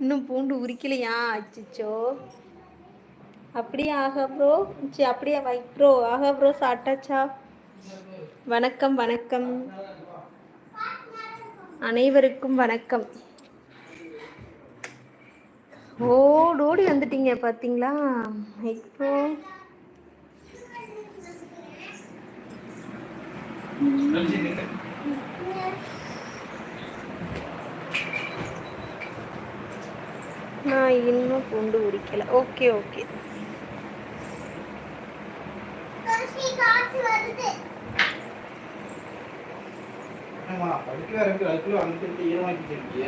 இன்னும் பூண்டு உரிக்கலையா? அச்சிச்சோ. அப்படியே ஆகா ப்ரோ. சரி அப்படியே வை ப்ரோ. ஆகா ப்ரோ சாப்பிட்டாச்சா? வணக்கம் வணக்கம். அனைவருக்கும் வணக்கம். ஓடோடி வந்துட்டீங்க பார்த்தீங்களா இப்போ நான் இன்னும் பூண்டு உரிக்கல. ஓகே ஓகே படிக்க இருக்கு. அதுக்குள்ள வந்துட்டு ஈரமாக்கி வச்சிருக்கிய.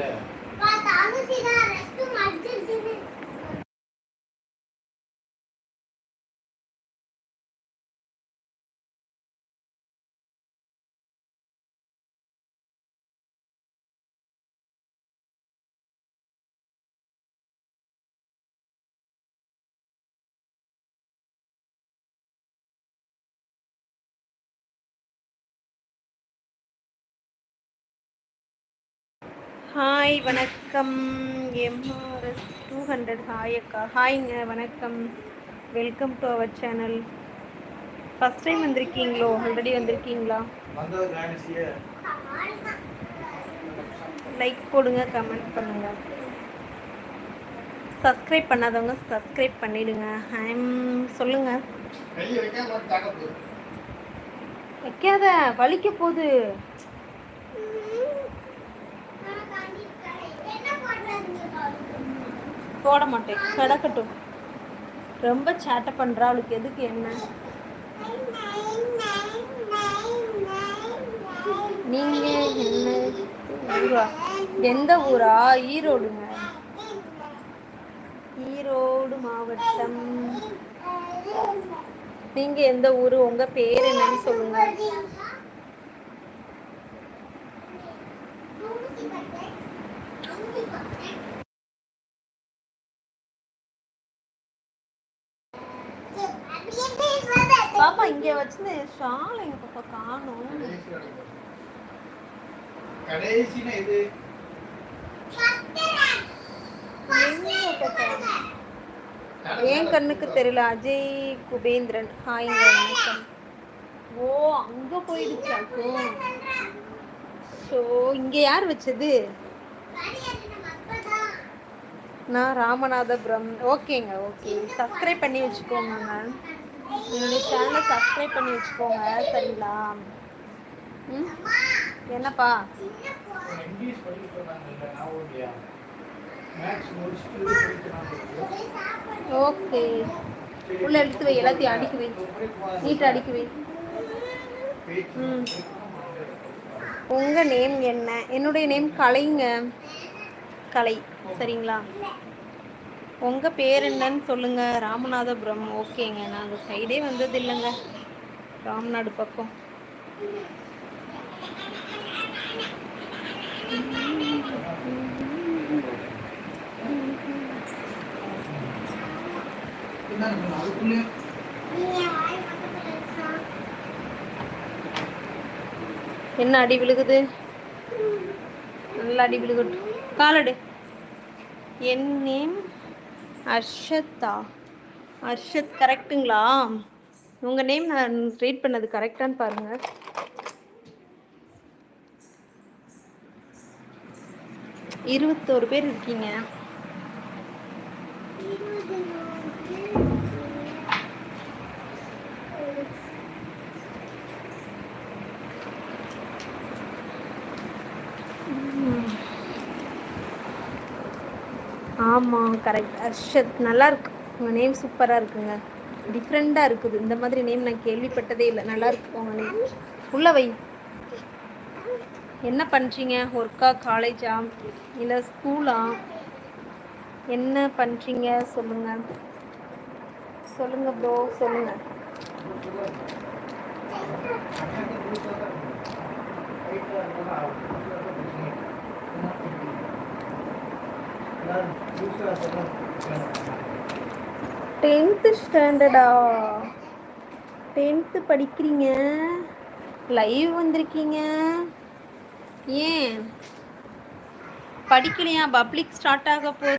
ஹாய் வணக்கம். எம்ஆர்எஸ் டூ ஹண்ட்ரட் ஹாய் அக்கா. ஹாய்ங்க வணக்கம். Welcome to our channel first time வந்திருக்கீங்களோ? Already வந்திருக்கீங்களா? லைக் போடுங்க கமெண்ட் பண்ணுங்க. சப்ஸ்கிரைப் பண்ணாதவங்க சப்ஸ்கிரைப் பண்ணிடுங்க. ஐம் சொல்லுங்க. வைக்காத வலிக்க போகுது. போட மாட்டேன் கிடக்கட்டும். ரொம்ப சேட்டை பண்ணுறா அவளுக்கு. எதுக்கு என்ன? நீங்க என்ன? ஊரா? எந்த ஊரா? ஈரோடுங்க ஈரோடு மாவட்டம். நீங்க எந்த ஊரு? உங்க பேர் என்னன்னு சொல்லுங்க. பாப்பா இங்க வச்சு ஷால் எங்க பாப்பா காணும். கடைசினா இது. ஏன் கண்ணுக்கு தெரியல? அஜய் குபேந்திரன். ஹாய்ங்க வணக்கம். ஓ அங்க போயிடுச்சாக்கும் ஸோ இங்க யார் வச்சது? நான் ராமநாதபுரம். ஓகேங்க ஓகே சப்ஸ்கிரைப் பண்ணி வச்சுக்கோங்க என்னுடைய சேனலை சப்ஸ்கிரைப் பண்ணி வச்சுக்கோங்க சரிங்களா? ம்? என்னப்பா? ஓகே. உள்ள எடுத்து வை எல்லாத்தையும் அடிக்க வை. நீட்டாக அடிக்க வை. ம். உங்கள் நேம் என்ன? என்னுடைய நேம் கலைங்க. கலை சரிங்களா? உங்கள் பேர் என்னன்னு சொல்லுங்கள் ராமநாதபுரம் ஓகேங்க. நான் அந்த சைடே வந்தது இல்லைங்க ராம்நாடு பக்கம். என்ன அடி விழுகுது? நல்லா அடி விழுகட்டும். காலடு. என் நேம் அர்ஷத்தா. அர்ஷத் கரெக்டுங்களா? உங்கள் நேம் நான் ரீட் பண்ணது கரெக்டான்னு பாருங்கள் இருபத்தோரு பேர் இருக்கீங்க. ஆமாம் கரெக்ட் அர்ஷத் நல்லா இருக்கு. உங்கள் நேம் சூப்பராக இருக்குங்க. டிஃப்ரெண்ட்டாக இருக்குது. இந்த மாதிரி நேம் நான் கேள்விப்பட்டதே இல்லை. நல்லாயிருக்கு உங்கள் நேம் உள்ள வை. என்ன பண்ணுறீங்க ஒர்க்கா காலேஜா இல்லை ஸ்கூலா என்ன பண்ணுறீங்க சொல்லுங்கள் சொல்லுங்கள் ப்ரோ சொல்லுங்கள் டென்த்து ஸ்டாண்டர்டா டென்த்து படிக்கிறீங்க? லைவ் வந்திருக்கீங்க? ஏன்? படிக்கலையா? பப்ளிக் ஸ்டார்ட் ஆக போகுது.